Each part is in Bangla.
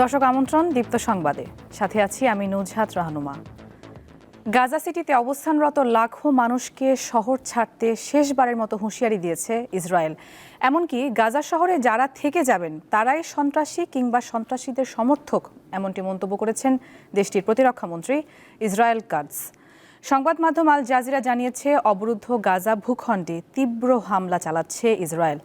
দর্শক আমন্ত্রণ দীপ্ত সংবাদে। সাথে আছি আমি নুজহাত রাহনুমা। গাজা সিটিতে অবস্থানরত লাখো মানুষকে শহর ছাড়তে শেষবারের মতো হুঁশিয়ারি দিয়েছে ইসরায়েল। এমনকি গাজা শহরে যারা থেকে যাবেন, তারাই সন্ত্রাসী কিংবা সন্ত্রাসীদের সমর্থক, এমনটি মন্তব্য করেছেন দেশটির প্রতিরক্ষামন্ত্রী ইসরায়েল কাটস সংবাদ মাধ্যম আল জাজিরা জানিয়েছে, অবরুদ্ধ গাজা ভূখণ্ডে তীব্র হামলা চালাচ্ছে ইসরায়েল।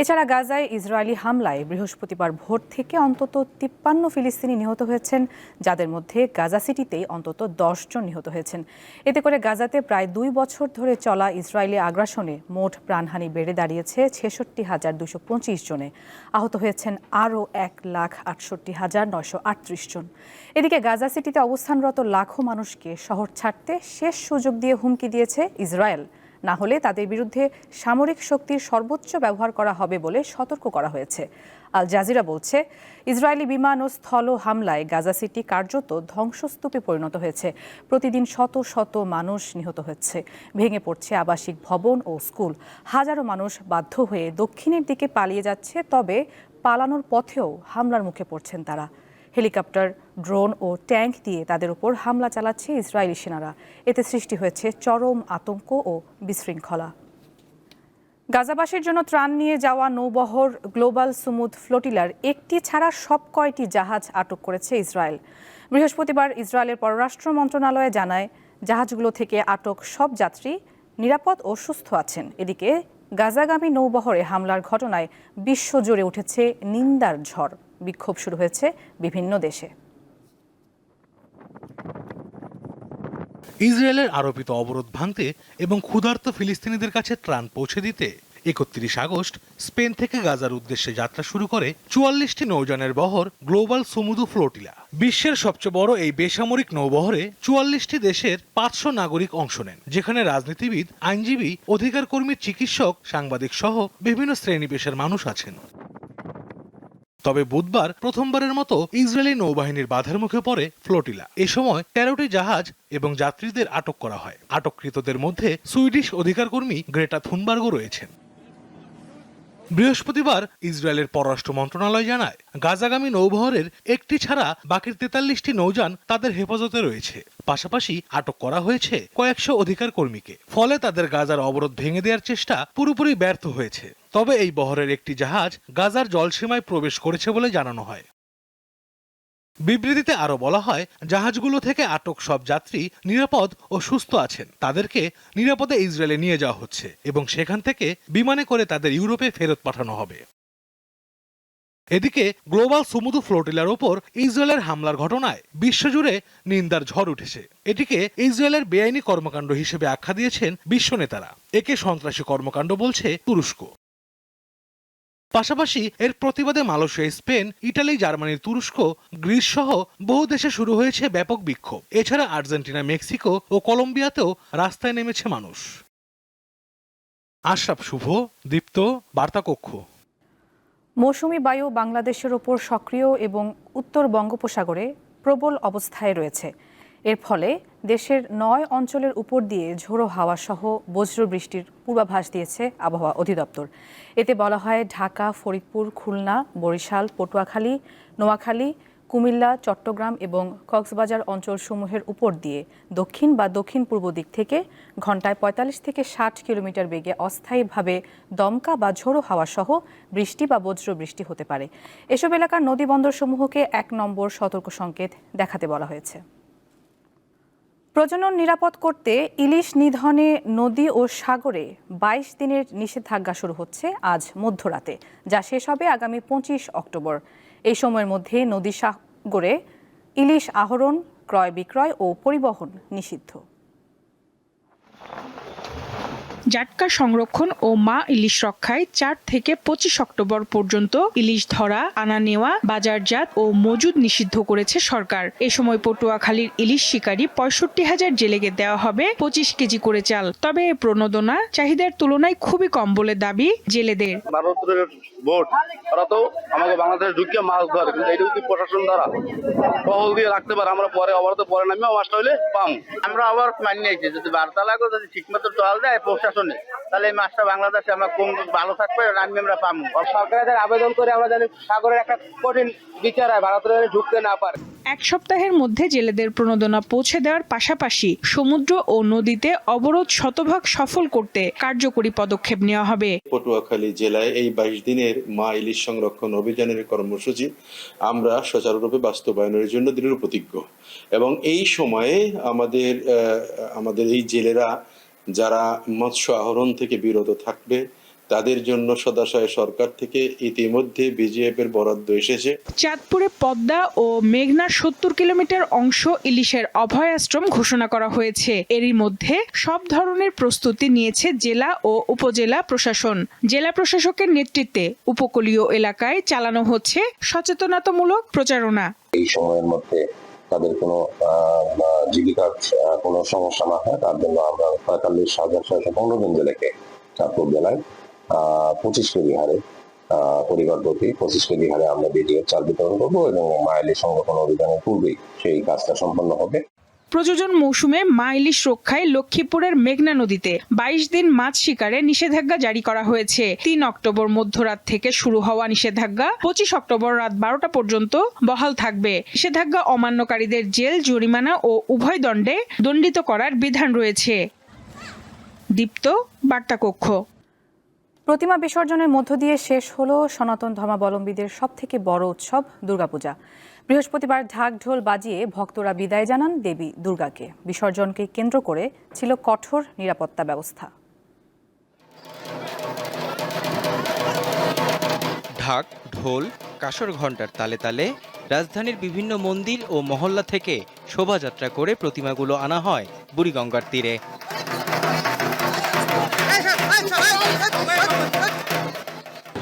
এছাড়া গাজায় ইসরায়েলি হামলায় বৃহস্পতিবার ভোর থেকে অন্তত তিপ্পান্ন ফিলিস্তিনি নিহত হয়েছেন, যাদের মধ্যে গাজা সিটিতেই অন্তত জন নিহত হয়েছেন। এতে করে গাজাতে প্রায় দুই বছর ধরে চলা ইসরায়েলি আগ্রাসনে মোট প্রাণহানি বেড়ে দাঁড়িয়েছে ছেষট্টি হাজার দুশো পঁচিশ জনে। আহত হয়েছেন আরও এক লাখ আটষট্টি হাজার নয়শো আটত্রিশ জন। এদিকে গাজা সিটিতে অবস্থানরত লাখো মানুষকে শহর ছাড়তে শেষ সুযোগ দিয়ে হুমকি দিয়েছে ইসরায়েল। না হলে তাদের বিরুদ্ধে সামরিক শক্তির সর্বোচ্চ ব্যবহার করা হবে বলে সতর্ক করা হয়েছে। আল জাজিরা বলছে, ইসরায়েলি বিমান ও স্থল হামলায় গাজা সিটি কার্যত ধ্বংসস্তূপে পরিণত হয়েছে। প্রতিদিন শত শত মানুষ নিহত হচ্ছে। ভেঙে পড়ছে আবাসিক ভবন ও স্কুল। হাজারো মানুষ বাধ্য হয়ে দক্ষিণের দিকে পালিয়ে যাচ্ছে, তবে পালানোর পথেও হামলার মুখে পড়ছেন তারা। হেলিকপ্টার, ড্রোন ও ট্যাঙ্ক দিয়ে তাদের উপর হামলা চালাচ্ছে ইসরায়েলি সেনারা। এতে সৃষ্টি হয়েছে চরম আতঙ্ক ও বিশৃঙ্খলা। গাজাবাসীর জন্য ত্রাণ নিয়ে যাওয়া নৌবহর গ্লোবাল সুমুদ ফ্লোটিলার একটি ছাড়া সব কয়টি জাহাজ আটক করেছে ইসরায়েল। বৃহস্পতিবার ইসরায়েলের পররাষ্ট্র মন্ত্রণালয়ে জানায়, জাহাজগুলো থেকে আটক সব যাত্রী নিরাপদ ও সুস্থ আছেন। এদিকে গাজাগামী নৌবহরে হামলার ঘটনায় বিশ্বজুড়ে উঠেছে নিন্দার ঝড়। বিক্ষোভ শুরু হয়েছে বিভিন্ন দেশে। ইসরায়েলের আরোপিত অবরোধ ভাঙতে এবং ক্ষুধার্ত ফিলিস্তিনিদের কাছে ত্রাণ পৌঁছে দিতে একত্রিশ আগস্ট স্পেন থেকে গাজার উদ্দেশ্যে যাত্রা শুরু করে চুয়াল্লিশটি নৌযানের বহর গ্লোবাল সমুদু ফ্লোটিলা। বিশ্বের সবচেয়ে বড় এই বেসামরিক নৌবহরে চুয়াল্লিশটি দেশের পাঁচশো নাগরিক অংশ নেন, যেখানে রাজনীতিবিদ, আইনজীবী অধিকার কর্মী চিকিৎসক, সাংবাদিক সহ বিভিন্ন শ্রেণি পেশার মানুষ আছেন। তবে বুধবার প্রথমবারের মতো ইসরায়েলি নৌবাহিনীর বাধার মুখে পড়ে ফ্লোটিলা। এ সময় তেরোটি জাহাজ এবং যাত্রীদের আটক করা হয়। আটককৃতদের মধ্যে সুইডিশ অধিকারকর্মী গ্রেটা থুনবার্গও রয়েছেন। বৃহস্পতিবার ইসরায়েলের পররাষ্ট্র মন্ত্রণালয় জানায়, গাজাগামী নৌবহরের একটি ছাড়া বাকি তেতাল্লিশটি নৌযান তাদের হেফাজতে রয়েছে। পাশাপাশি আটক করা হয়েছে কয়েকশো অধিকার কর্মীকে। ফলে তাদের গাজার অবরোধ ভেঙে দেওয়ার চেষ্টা পুরোপুরি ব্যর্থ হয়েছে। তবে এই বহরের একটি জাহাজ গাজার জলসীমায় প্রবেশ করেছে বলে জানানো হয়। বিবৃতিতে আরও বলা হয়, জাহাজগুলো থেকে আটক সব যাত্রী নিরাপদ ও সুস্থ আছেন। তাদেরকে নিরাপদে ইসরায়েলে নিয়ে যাওয়া হচ্ছে এবং সেখান থেকে বিমানে করে তাদের ইউরোপে ফেরত পাঠানো হবে। এদিকে, গ্লোবাল সুমুদু ফ্লোটিলার ওপর ইসরায়েলের হামলার ঘটনায় বিশ্বজুড়ে নিন্দার ঝড় উঠেছে। এটিকে ইসরায়েলের বেআইনি কর্মকাণ্ড হিসেবে আখ্যা দিয়েছেন বিশ্ব নেতারা। একে সন্ত্রাসী কর্মকাণ্ড বলছে তুরস্ক। পাশাপাশি এর প্রতিবাদে Malaysia, Spain, Italy Germany Greece, Greece সহ বহু দেশে শুরু হয়েছে ব্যাপক বিক্ষোভ। এছাড়া আর্জেন্টিনা, মেক্সিকো ও কলম্বিয়াতেও রাস্তায় নেমেছে মানুষ। আশরাফ শুভ, দীপ্ত বার্তাকক্ষ মৌসুমি বায়ু বাংলাদেশের ওপর সক্রিয় এবং উত্তর বঙ্গোপসাগরে প্রবল অবস্থায় রয়েছে। এর ফলে দেশের নয় অঞ্চলের উপর দিয়ে ঝোড়ো হাওয়া সহ বজ্র বৃষ্টির পূর্বাভাস দিয়েছে আবহাওয়া অধিদপ্তর। এতে বলা হয় ঢাকা, ফরিদপুর, খুলনা, বরিশাল, পটুয়াখালী, নোয়াখালী, কুমিল্লা, চট্টগ্রাম এবং কক্সবাজার অঞ্চলসমূহের উপর দিয়ে দক্ষিণ বা দক্ষিণ পূর্ব দিক থেকে ঘন্টায় পঁয়তাল্লিশ থেকে ষাট কিলোমিটার বেগে অস্থায়ীভাবে দমকা বা ঝোড়ো হাওয়া সহ বৃষ্টি বা বজ্র বৃষ্টি হতে পারে। এসব এলাকার নদী বন্দরসমূহকে এক নম্বর সতর্ক সংকেত দেখাতে বলা হয়েছে। প্রজনন নিরাপদ করতে ইলিশ নিধনে নদী ও সাগরে বাইশ দিনের নিষেধাজ্ঞা শুরু হচ্ছে আজ মধ্যরাতে, যা শেষ হবে আগামী পঁচিশ অক্টোবর। এই সময়ের মধ্যে নদী সাগরে ইলিশ আহরণ ক্রয় বিক্রয় ও পরিবহন নিষিদ্ধ। জাটকা সংরক্ষণ ও মা ইলিশ রক্ষায় চার থেকে পঁচিশ অক্টোবর পর্যন্ত ইলিশ ধরা আনা নেওয়া বাজারজাত ও মজুদ নিষিদ্ধ করেছে সরকার। এ সময় পটুয়াখালীর ইলিশ শিকারী পঁয়ষট্টি হাজার জেলেকে দেওয়া হবে পঁচিশ কেজি করে চাল। তবে এ প্রণোদনা চাহিদার তুলনায় খুবই কম বলে দাবি জেলেদের। ভোট ওরা তো আমাকে বাংলাদেশে ঢুকিয়ে মাছ ধরে কিন্তু এটা যদি প্রশাসন দ্বারা টহল দিয়ে রাখতে পারে? আমরা পরে আবার তো পরে নামিও মাছটা হইলে পাম। আমরা আবার মানি যদি বার্তা লাগো যদি ঠিক মতো টহল দেয় প্রশাসন প্রশাসনে তাহলে এই মাছটা বাংলাদেশে আমরা কম ভালো থাকবে রান্নি আমরা পাবো সরকারের আবেদন করে আমরা জানি সাগরের একটা কঠিন বিচার হয় ভারতের ঢুকতে না পারে। এক সপ্তাহের মধ্যে জেলেদের প্রণোদনা পৌঁছে দেওয়ার পাশাপাশি সমুদ্র ও নদীতে অবরোধ শতভাগ সফল করতে কার্যকরী পদক্ষেপ নেওয়া হবে। পটুয়াখালী জেলায় এই বাইশ দিনের মা ইলিশ সংরক্ষণ অভিযানের কর্মসূচি আমরা সুচারুরূপে বাস্তবায়নের জন্য দৃঢ় প্রতিজ্ঞ এবং এই সময়ে আমাদের আমাদের এই জেলেরা যারা মৎস্য আহরণ থেকে বিরত থাকবে তাদের জন্য সদাশয় সরকার থেকে ইতিমধ্যে বিজিএফ এর বরাদ্দ এসেছে। চাঁদপুরে পদ্মা ও মেঘনার সত্তর কিলোমিটার অংশ ইলিশের অভয়াশ্রম ঘোষণা করা হয়েছে। এরই মধ্যে সব ধরনের প্রস্তুতি নিয়েছে জেলা ও উপজেলা প্রশাসন। জেলা প্রশাসকের নেতৃত্বে উপকূলীয় এলাকায় চালানো হচ্ছে সচেতনতামূলক প্রচারণা। এই সময়ের মধ্যে তাদের কোনো জীবিকার কোনো সমস্যা না হয়, তার জন্য আমরা পঁয়তাল্লিশ হাজার ছয়শো পনেরো জন জেলাকে চাঁদপুর জেলায় পঁচিশ কেজি হারে পরিবার প্রতি পঁচিশ কেজি হারে আমরা ভিডিও চাল বিতরণ করব এবং মাইলি সংরক্ষণ অভিযানের পূর্বেই সেই কাজটা সম্পন্ন হবে। প্রযোজন মৌসুমে মা ইলিশ রক্ষায় লক্ষ্মীপুরের মেঘনা নদীতে বাইশ দিন মাছ শিকারে নিষেধাজ্ঞা জারি করা হয়েছে। তিন অক্টোবর মধ্যরাত থেকে শুরু হওয়া নিষেধাজ্ঞা পঁচিশ অক্টোবর রাত বারোটা পর্যন্ত বহাল থাকবে। নিষেধাজ্ঞা অমান্যকারীদের জেল, জরিমানা ও উভয় দণ্ডে দণ্ডিত করার বিধান রয়েছে। দীপ্ত, বার্তাকক্ষ। প্রতিমা বিসর্জনের মধ্য দিয়ে শেষ হলো সনাতন ধর্মাবলম্বীদের সবথেকে বড় উৎসব দুর্গাপূজা। বৃহস্পতিবার ঢাক ঢোল বাজিয়ে ভক্তরা বিদায় জানান দেবী দুর্গাকে। বিসর্জনকে কেন্দ্র করে ছিল কঠোর নিরাপত্তা ব্যবস্থা। ঢাক, ঢোল, কাসর ঘণ্টার তালে তালে রাজধানীর বিভিন্ন মন্দির ও মহল্লা থেকে শোভাযাত্রা করে প্রতিমাগুলো আনা হয় বুড়িগঙ্গার তীরে।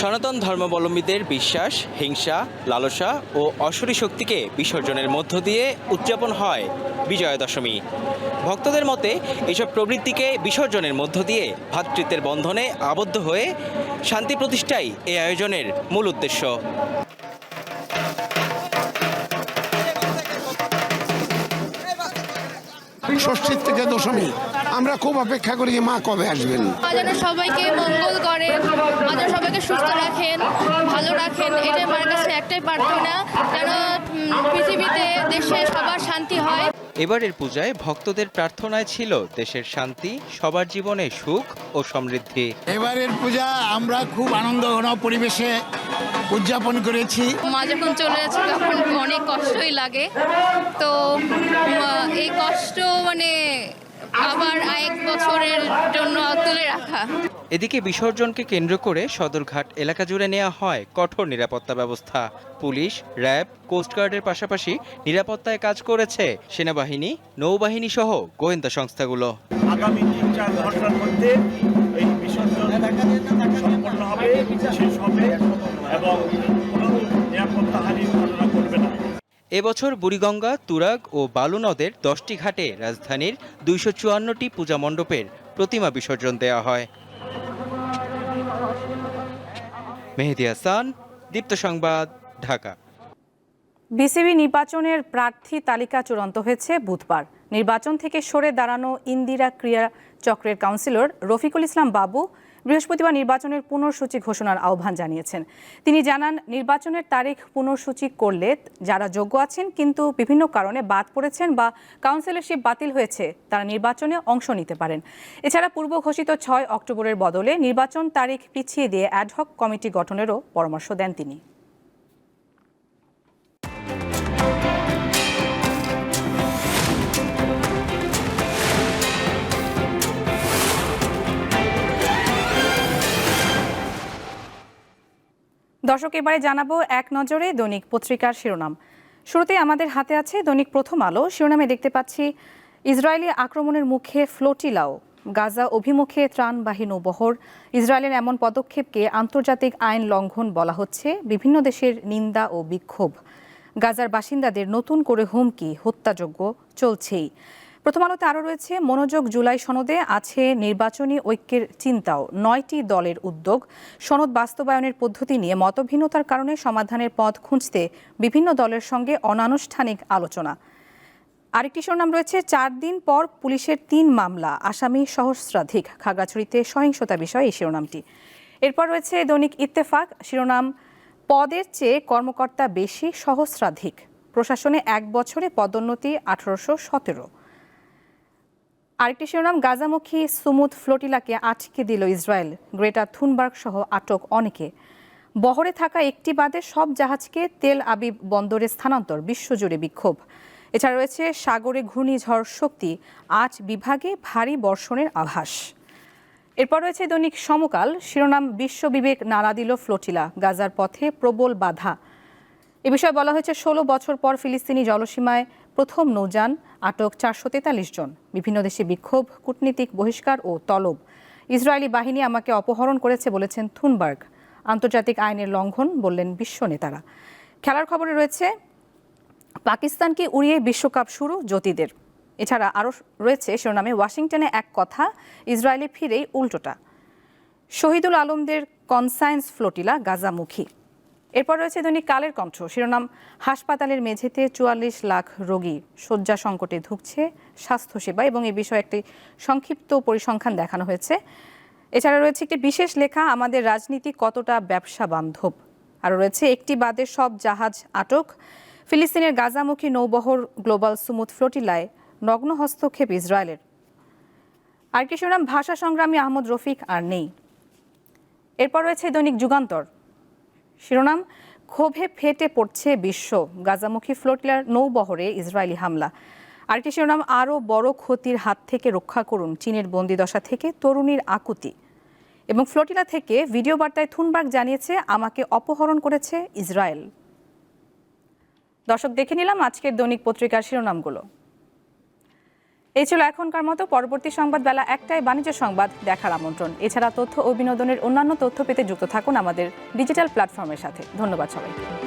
সনাতন ধর্মাবলম্বীদের বিশ্বাস, হিংসা, লালসা ও অসুরী শক্তিকে বিসর্জনের মধ্য দিয়ে উদযাপন হয় বিজয়া দশমী ভক্তদের মতে, এসব প্রবৃত্তিকে বিসর্জনের মধ্য দিয়ে ভ্রাতৃত্বের বন্ধনে আবদ্ধ হয়ে শান্তি প্রতিষ্ঠাই এই আয়োজনের মূল উদ্দেশ্য। ষষ্ঠীর থেকে দশমী। আমরা খুব অপেক্ষা করি যে মা কবে আসবেন। মা যেন সবাইকে মঙ্গল করে মা যেন সবাইকে সুস্থ রাখেন ভালো রাখেন এটাই মার কাছে একটাই প্রার্থনা যেন পৃথিবীতে দেশে সবার শান্তি হয়। এবারের পূজায় ভক্তদের প্রার্থনায় ছিল দেশের শান্তি সবার জীবনে সুখ ও সমৃদ্ধি। এবারের পূজা আমরা খুব আনন্দ ঘন পরিবেশে উদযাপন করেছি। মা যখন চলে যাচ্ছে তখন অনেক কষ্টই লাগে। তো এই কষ্ট মানে আবার এক বছরের জন্য তুলে রাখা। এদিকে বিসর্জনকে কেন্দ্র করে সদরঘাট এলাকা জুড়ে নেওয়া হয় কঠোর নিরাপত্তা ব্যবস্থা। পুলিশ র্যাব কোস্টগার্ডের পাশাপাশি নিরাপত্তায় কাজ করেছে সেনাবাহিনী নৌবাহিনী সহ গোয়েন্দা সংস্থাগুলো। আগামী তিন চার ঘণ্টার মধ্যে এই বিসর্জন সম্পন্ন হবে শেষ হবে এবং কোনো নিরাপত্তাহানির ঘটনা ঘটবে না এবছর বুড়িগঙ্গা, তুরাগ ও বালু নদের দশটি ঘাটে রাজধানীর দুইশো চুয়ান্নটি পূজা মণ্ডপের প্রতিমা বিসর্জন দেওয়া হয়। মেহেদি হাসান, দীপ্ত সংবাদ, ঢাকা। বিসিবি নির্বাচনের প্রার্থী তালিকা চূড়ান্ত হয়েছে বুধবার। নির্বাচন থেকে সরে দাঁড়ানো ইন্দিরা ক্রিয়া চক্রের কাউন্সিলর রফিকুল ইসলাম বাবু বৃহস্পতিবার নির্বাচনের পুনর্সূচি ঘোষণার আহ্বান জানিয়েছেন। তিনি জানান, নির্বাচনের তারিখ পুনর্সূচি করলে যারা যোগ্য আছেন কিন্তু বিভিন্ন কারণে বাদ পড়েছেন বা কাউন্সিলরশিপ বাতিল হয়েছে, তারা নির্বাচনে অংশ নিতে পারেন। এছাড়া পূর্ব ঘোষিত ছয় অক্টোবরের বদলে নির্বাচন তারিখ পিছিয়ে দিয়ে অ্যাডহক কমিটি গঠনেরও পরামর্শ দেন তিনি। দর্শক, এবারে জানাব এক নজরে দৈনিক পত্রিকার শিরোনাম। শুরুতেই আমাদের হাতে আছে দৈনিক প্রথম আলো। শিরোনামে দেখতে পাচ্ছি, ইসরায়েলি আক্রমণের মুখে ফ্লোটিলাও গাজা অভিমুখে ত্রাণবাহী নৌবহর। ইসরায়েলের এমন পদক্ষেপকে আন্তর্জাতিক আইন লঙ্ঘন বলা হচ্ছে। বিভিন্ন দেশের নিন্দা ও বিক্ষোভ। গাজার বাসিন্দাদের নতুন করে হুমকি হত্যাযোগ্য চলছেই। প্রথম আলোতে আরও রয়েছে, মনোযোগ জুলাই সনদে আছে নির্বাচনী ঐক্যের চিন্তাও। নয়টি দলের উদ্যোগ, সনদ বাস্তবায়নের পদ্ধতি নিয়ে মতভিন্নতার কারণে সমাধানের পথ খুঁজতে বিভিন্ন দলের সঙ্গে অনানুষ্ঠানিক আলোচনা। আরেকটি শিরোনাম রয়েছে, চার দিন পর পুলিশের তিন মামলা, আসামি সহস্রাধিক। খাগড়াছড়িতে সহিংসতা বিষয় এই শিরোনামটি। এরপর রয়েছে দৈনিক ইত্তেফাক, শিরোনাম, পদের চেয়ে কর্মকর্তা বেশি সহস্রাধিক। প্রশাসনে এক বছরে পদোন্নতি আঠারোশো সতেরো। আরেকটি শিরোনাম, গাজামুখী সুমুদ ফ্লোটিলাকে আটকে দিল ইসরায়েল। গ্রেটা থুনবার্গ সহ আটক অনেকে। বহরে থাকা একটি বাদে সব জাহাজকে তেল আবিব বন্দরে স্থানান্তর, বিশ্বজুড়ে বিক্ষোভ। এছাড়া রয়েছে সাগরে ঘূর্ণিঝড় শক্তি আজ বিভাগে ভারী বর্ষণের আভাস। এরপর রয়েছে দৈনিক সমকাল, শিরোনাম, বিশ্ববিবেক নাড়া দিল ফ্লোটিলা, গাজার পথে প্রবল বাধা। এ বিষয়ে বলা হয়েছে, ষোলো বছর পর ফিলিস্তিনি জলসীমায় প্রথম নৌযান আটক চারশো তেতাল্লিশ জন। বিভিন্ন দেশে বিক্ষোভ, কূটনীতিক বহিষ্কার ও তলব। ইসরায়েলি বাহিনী আমাকে অপহরণ করেছে বলেছেন থুনবার্গ। আন্তর্জাতিক আইনের লঙ্ঘন বললেন বিশ্ব নেতারা। খেলার খবরে রয়েছে পাকিস্তানকে উড়িয়ে বিশ্বকাপ শুরু জ্যোতিদের? এছাড়া আরও রয়েছে শিরোনামে ওয়াশিংটনে এক কথা, ইসরায়েলে ফিরেই উল্টোটা। শহীদুল আলমদের কনসায়েন্স ফ্লোটিলা গাজামুখী। এরপর রয়েছে দৈনিক কালের কণ্ঠ। শিরোনাম, হাসপাতালের মেঝেতে চুয়াল্লিশ লাখ রোগী শয্যা সংকটে ধুঁকছে স্বাস্থ্যসেবা এবং এ বিষয়ে একটি সংক্ষিপ্ত পরিসংখ্যান দেখানো হয়েছে। এছাড়া রয়েছে একটি বিশেষ লেখা, আমাদের রাজনীতি কতটা ব্যবসা বান্ধব? আরও রয়েছে একটি বাদে সব জাহাজ আটক। ফিলিস্তিনের গাজামুখী নৌবহর গ্লোবাল সুমুদ ফ্লোটিলায় নগ্ন হস্তক্ষেপ ইসরায়েলের। আর কি শিরোনাম, ভাষা সংগ্রামী আহমদ রফিক আর নেই। এরপর রয়েছে দৈনিক যুগান্তর। শিরোনাম, ক্ষোভে ফেটে পড়ছে বিশ্ব। গাজামুখী ফ্লোটিলার নৌবহরে ইসরায়েলি হামলা। আরেকটি শিরোনাম, আরও বড় ক্ষতির হাত থেকে রক্ষা করুন চীনের বন্দিদশা থেকে তরুণীর আকুতি। এবং ফ্লোটিলা থেকে ভিডিও বার্তায় থুনবার্গ জানিয়েছে, আমাকে অপহরণ করেছে ইসরায়েল। দর্শক, দেখে নিলাম আজকের দৈনিক পত্রিকার শিরোনামগুলো। এই ছিল এখনকার মতো। পরবর্তী সংবাদ বেলা একটায় বাণিজ্য সংবাদ দেখার আমন্ত্রণ। এছাড়া তথ্য ও বিনোদনের অন্যান্য তথ্য পেতে যুক্ত থাকুন আমাদের ডিজিটাল প্ল্যাটফর্মের সাথে। ধন্যবাদ সবাইকে।